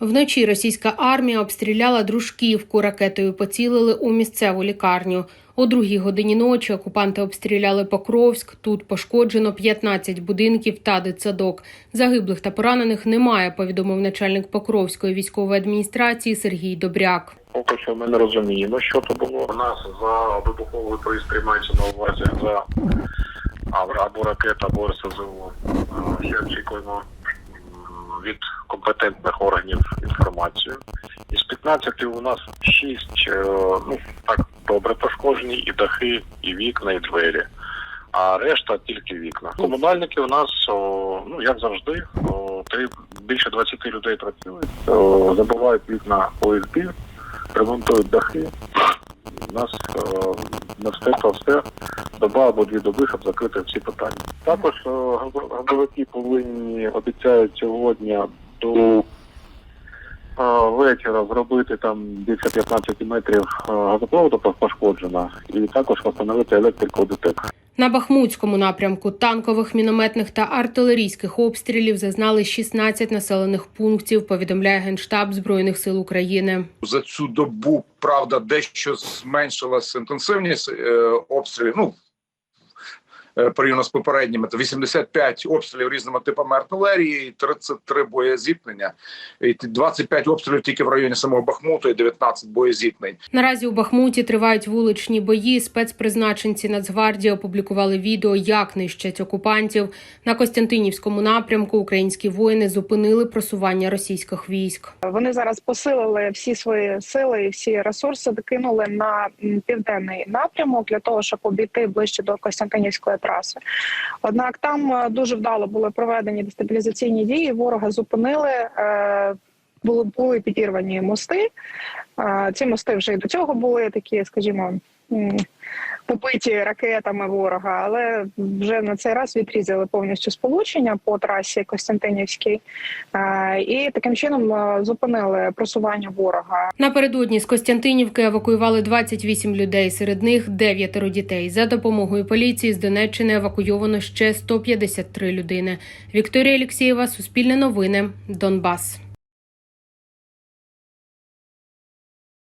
Вночі російська армія обстріляла дружківку. Ракетою поцілили у місцеву лікарню. О другій годині ночі окупанти обстріляли Покровськ. Тут пошкоджено 15 будинків та дитсадок. Загиблих та поранених немає. Повідомив начальник Покровської військової адміністрації Сергій Добряк. Поки що ми не розуміємо, що то було. У нас за вибуховий приз приймається на увазі за або ракета, або РСЗО. Ще очікуємо від компетентних органів інформацію. Із 15 у нас 6, ну так добре пошкоджені, і дахи, і вікна, і двері. А решта тільки вікна. Комунальники у нас, о, ну як завжди, о, три, більше 20 людей працюють, о, забувають вікна ОСБ, ремонтують дахи. Нас е, на все доба або дві доби, щоб закрити всі питання. Також е, газовики повинні обіцяють сьогодні до е, вечора зробити там більше 15 метрів е, газопроводу пошкоджено, і також встановити електрику ДТЕК. На Бахмутському напрямку танкових, мінометних та артилерійських обстрілів зазнали 16 населених пунктів. Повідомляє генштаб збройних сил України. за цю добу правда дещо зменшилася інтенсивність е, обстрілів. Ну порівняно з попередніми то 85 обстрілів різними типами артилерії, 33 боєзіткнення, і 25 обстрілів тільки в районі самого Бахмуту і 19 боєзіткнень. Наразі у Бахмуті тривають вуличні бої. Спецпризначенці Нацгвардії опублікували відео, як нищать окупантів. На Костянтинівському напрямку українські воїни зупинили просування російських військ. Вони зараз посилили всі свої сили і всі ресурси докинули на південний напрямок для того, щоб обійти ближче до Костянтинівської траси. Однак там е, дуже вдало були проведені дестабілізаційні дії. Ворога зупинили. е, Були були підірвані мости. Е, Ці мости вже й до цього були такі, скажімо, побиті ракетами ворога, але вже на цей раз відрізали повністю сполучення по трасі Костянтинівській. Е, і таким чином е, зупинили просування ворога. Напередодні з Костянтинівки евакуювали 28 людей. Серед них дев'ятеро дітей. За допомогою поліції з Донеччини евакуйовано ще 153 людини. Вікторія Олексєєва, Суспільне новини, Донбас.